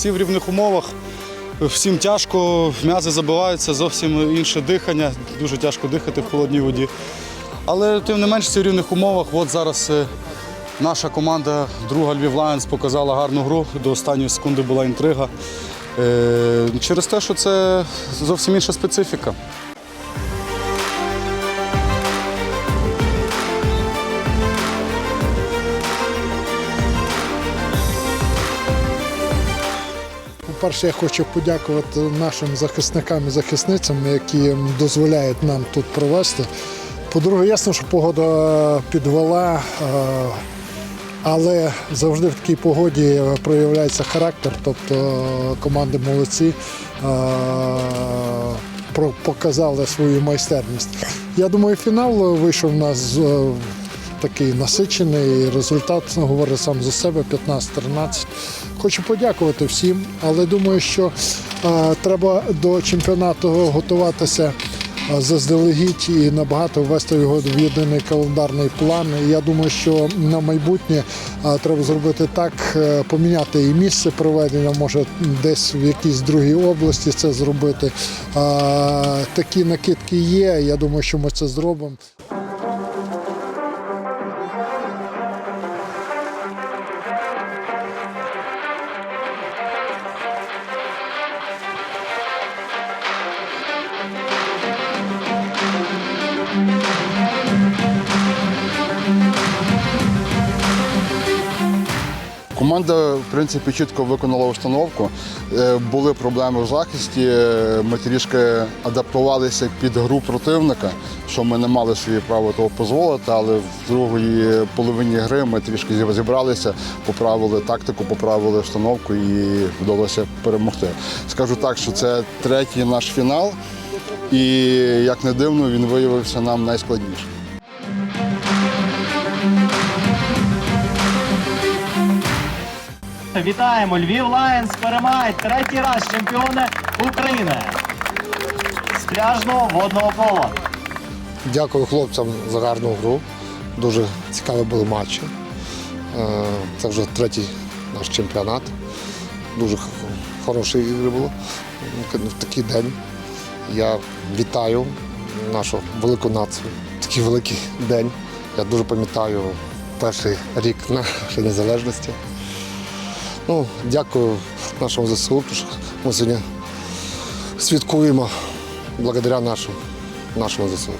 всі в рівних умовах. Всім тяжко, м'язи забиваються, зовсім інше дихання, дуже тяжко дихати в холодній воді. Але тим не менш, всі в рівних умовах. От зараз е, наша команда, друга Львів Лайонс, показала гарну гру. До останньої секунди була інтрига. Е, Через те, що це зовсім інша специфіка. По-перше, я хочу подякувати нашим захисникам і захисницям, які дозволяють нам тут провести. По-друге, ясно, що погода підвела, е, але завжди в такій погоді проявляється характер, тобто команди молодці. е, Показали свою майстерність. Я думаю, фінал вийшов у нас е, такий насичений. Результат говорить сам за себе 15-13. Хочу подякувати всім, але думаю, що е, треба до чемпіонату готуватися е, заздалегідь і набагато ввести його в єдиний календарний план. І Я думаю, що на майбутнє е, треба зробити так, поміняти і місце проведення, може десь в якійсь другій області це зробити. Такі накидки є. Я думаю, що ми це зробимо. Команда, в принципі, чітко виконала установку. Е, Були проблеми в захисті. е, Ми трішки адаптувалися під гру противника, що ми не мали собі право того дозволити, але в другій половині гри ми трішки зібралися, поправили тактику, поправили установку і вдалося перемогти. Скажу так, що це третій наш фінал, і як не дивно, він виявився нам найскладнішим. Вітаємо! Львів Лайонс перемагають третій раз чемпіони України з пляжного водного поло. Дякую хлопцям за гарну гру. Дуже цікаві були матчі. Е, Це вже третій наш чемпіонат. Дуже хороші ігри було в такий день. Я вітаю нашу велику націю. Такий великий день. Я дуже пам'ятаю перший рік нашої незалежності. Ну, дякую нашому ЗСУ, тому що ми сьогодні святкуємо благодаря нашому, нашому ЗСУ.